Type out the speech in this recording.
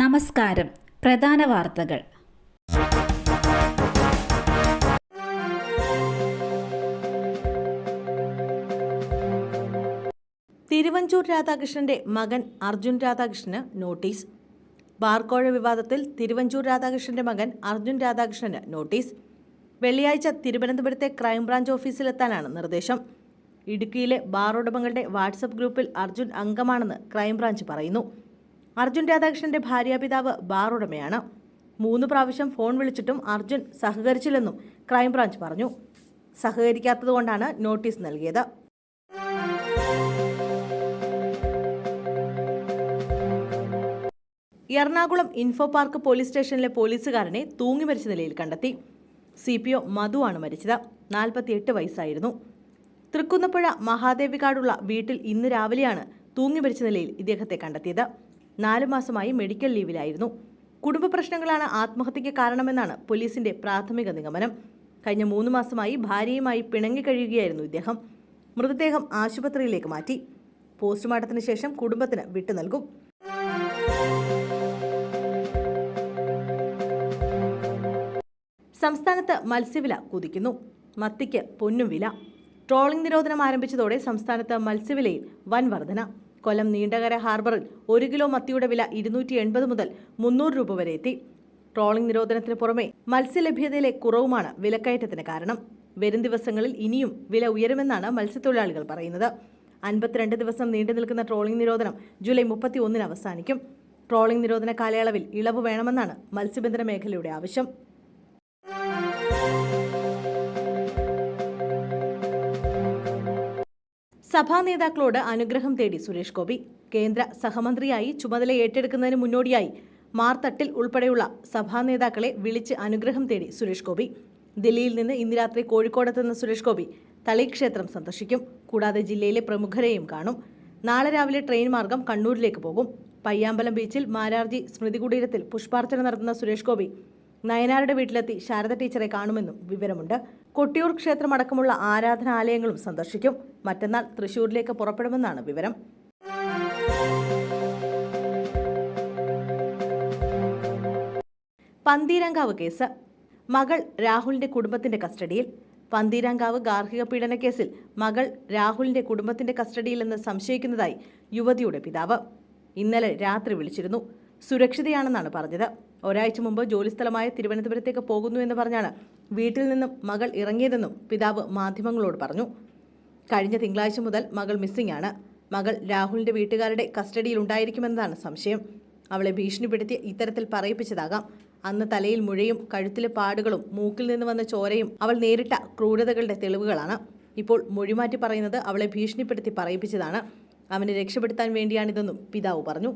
നമസ്കാരം. പ്രധാന വാർത്തകൾ. തിരുവഞ്ചൂർ രാധാകൃഷ്ണന്റെ മകൻ അർജുൻ രാധാകൃഷ്ണന് നോട്ടീസ്. ബാർക്കോഴ വിവാദത്തിൽ തിരുവഞ്ചൂർ രാധാകൃഷ്ണന്റെ മകൻ അർജുൻ രാധാകൃഷ്ണന് നോട്ടീസ്. വെള്ളിയാഴ്ച തിരുവനന്തപുരത്തെ ക്രൈംബ്രാഞ്ച് ഓഫീസിലെത്താനാണ് നിർദ്ദേശം. ഇടുക്കിയിലെ ബാർ ഉടമകളുടെ വാട്സപ്പ് ഗ്രൂപ്പിൽ അർജുൻ അംഗമാണെന്ന് ക്രൈംബ്രാഞ്ച് പറയുന്നു. അർജുൻ രാധാകൃഷ്ണന്റെ ഭാര്യാപിതാവ് ബാർ ഉടമയാണ് മൂന്ന് പ്രാവശ്യം ഫോൺ വിളിച്ചിട്ടും അർജുൻ സഹകരിച്ചില്ലെന്നും ക്രൈംബ്രാഞ്ച് പറഞ്ഞു. സഹകരിക്കാത്തതുകൊണ്ടാണ് നോട്ടീസ് നൽകിയത്. എറണാകുളം ഇൻഫോ പാർക്ക് പോലീസ് സ്റ്റേഷനിലെ പോലീസുകാരനെ തൂങ്ങി മരിച്ച നിലയിൽ കണ്ടെത്തി. സി പി ഒ മധുവാണ് മരിച്ചത്. നാൽപ്പത്തിയെട്ട് വയസ്സായിരുന്നു. തൃക്കുന്നപ്പുഴ മഹാദേവികാടുള്ള വീട്ടിൽ ഇന്ന് രാവിലെയാണ് തൂങ്ങി മരിച്ച നിലയിൽ ഇദ്ദേഹത്തെ കണ്ടെത്തിയത്. നാലു മാസമായി മെഡിക്കൽ ലീവിലായിരുന്നു. കുടുംബ പ്രശ്നങ്ങളാണ് ആത്മഹത്യയ്ക്ക് കാരണമെന്നാണ് പോലീസിന്റെ പ്രാഥമിക നിഗമനം. കഴിഞ്ഞ മൂന്ന് മാസമായി ഭാര്യയുമായി പിണങ്ങി കഴിയുകയായിരുന്നു ഇദ്ദേഹം. മൃതദേഹം ആശുപത്രിയിലേക്ക് മാറ്റി. പോസ്റ്റ്മോർട്ടത്തിന് ശേഷം കുടുംബത്തിന് വിട്ടു നൽകും. സംസ്ഥാനത്ത് മത്സ്യവില കുതിക്കുന്നു. മത്തിക്ക് പൊന്നും വില. ട്രോളിംഗ് നിരോധനം ആരംഭിച്ചതോടെ സംസ്ഥാനത്ത് മത്സ്യവിലയിൽ വൻ വർധന. കൊല്ലം നീണ്ടകര ഹാർബറിൽ ഒരു കിലോ മത്തിയുടെ വില ഇരുന്നൂറ്റി എൺപത് മുതൽ മുന്നൂറ് രൂപ വരെ എത്തി. ട്രോളിംഗ് നിരോധനത്തിന് പുറമെ മത്സ്യലഭ്യതയിലെ കുറവുമാണ് വിലക്കയറ്റത്തിന് കാരണം. വരും ദിവസങ്ങളിൽ ഇനിയും വില ഉയരുമെന്നാണ് മത്സ്യത്തൊഴിലാളികൾ പറയുന്നത്. അൻപത്തിരണ്ട് ദിവസം നീണ്ടു നിൽക്കുന്ന ട്രോളിംഗ് നിരോധനം ജൂലൈ മുപ്പത്തി ഒന്നിന് അവസാനിക്കും. ട്രോളിംഗ് നിരോധന കാലയളവിൽ ഇളവ് വേണമെന്നാണ് മത്സ്യബന്ധന മേഖലയുടെ ആവശ്യം. സഭാ നേതാക്കളോട് അനുഗ്രഹം തേടി സുരേഷ് ഗോപി. കേന്ദ്ര സഹമന്ത്രിയായി ചുമതല ഏറ്റെടുക്കുന്നതിന് മുന്നോടിയായി മാർത്തട്ടിൽ ഉൾപ്പെടെയുള്ള സഭാ നേതാക്കളെ വിളിച്ച് അനുഗ്രഹം തേടി സുരേഷ് ഗോപി. ദില്ലിയിൽ നിന്ന് ഇന്ന് രാത്രി കോഴിക്കോടെത്തുന്ന സുരേഷ് ഗോപി തളി ക്ഷേത്രം സന്ദർശിക്കും. കൂടാതെ ജില്ലയിലെ പ്രമുഖരെയും കാണും. നാളെ രാവിലെ ട്രെയിൻ മാർഗം കണ്ണൂരിലേക്ക് പോകും. പയ്യാമ്പലം ബീച്ചിൽ മാരാർജി സ്മൃതി കുടീരത്തിൽ പുഷ്പാർച്ചന നടത്തുന്ന സുരേഷ് ഗോപി നയനാരുടെ വീട്ടിലെത്തി ശാരദ ടീച്ചറെ കാണുമെന്നും വിവരമുണ്ട്. കൊട്ടിയൂർ ക്ഷേത്രമടക്കമുള്ള ആരാധനാലയങ്ങളും സന്ദർശിക്കും. മറ്റന്നാൾ തൃശൂരിലേക്ക് പുറപ്പെടുമെന്നാണ് വിവരം. പന്തീരങ്കാവ് കേസ്. മകൾ രാഹുലിന്റെ കുടുംബത്തിന്റെ കസ്റ്റഡിയിൽ. പന്തീരങ്കാവ് ഗാർഹിക പീഡന കേസിൽ മകൾ രാഹുലിന്റെ കുടുംബത്തിന്റെ കസ്റ്റഡിയിലെന്ന് സംശയിക്കുന്നതായി യുവതിയുടെ പിതാവ്. ഇന്നലെ രാത്രി വിളിച്ചിരുന്നു. സുരക്ഷിതയാണെന്നാണ് പറഞ്ഞത്. ഒരാഴ്ച മുമ്പ് ജോലിസ്ഥലമായ തിരുവനന്തപുരത്തേക്ക് പോകുന്നു എന്ന് പറഞ്ഞാണ് വീട്ടിൽ നിന്നും മകൾ ഇറങ്ങിയതെന്നും പിതാവ് മാധ്യമങ്ങളോട് പറഞ്ഞു. കഴിഞ്ഞ തിങ്കളാഴ്ച മുതൽ മകൾ മിസ്സിംഗ് ആണ് മകൾ രാഹുലിന്റെ വീട്ടുകാരുടെ കസ്റ്റഡിയിൽ ഉണ്ടായിരിക്കുമെന്നതാണ് സംശയം. അവളെ ഭീഷണിപ്പെടുത്തി ഇത്തരത്തിൽ പറയിപ്പിച്ചതാകാം. അന്ന് തലയിൽ മുഴയും കഴുത്തിലെ പാടുകളും മൂക്കിൽ നിന്ന് വന്ന ചോരയും അവൾ നേരിട്ട ക്രൂരതകളുടെ തെളിവുകളാണ്. ഇപ്പോൾ മൊഴിമാറ്റി പറയുന്നത് അവളെ ഭീഷണിപ്പെടുത്തി പറയിപ്പിച്ചതാണ്. അവനെ രക്ഷപ്പെടുത്താൻ വേണ്ടിയാണിതെന്നും പിതാവ് പറഞ്ഞു.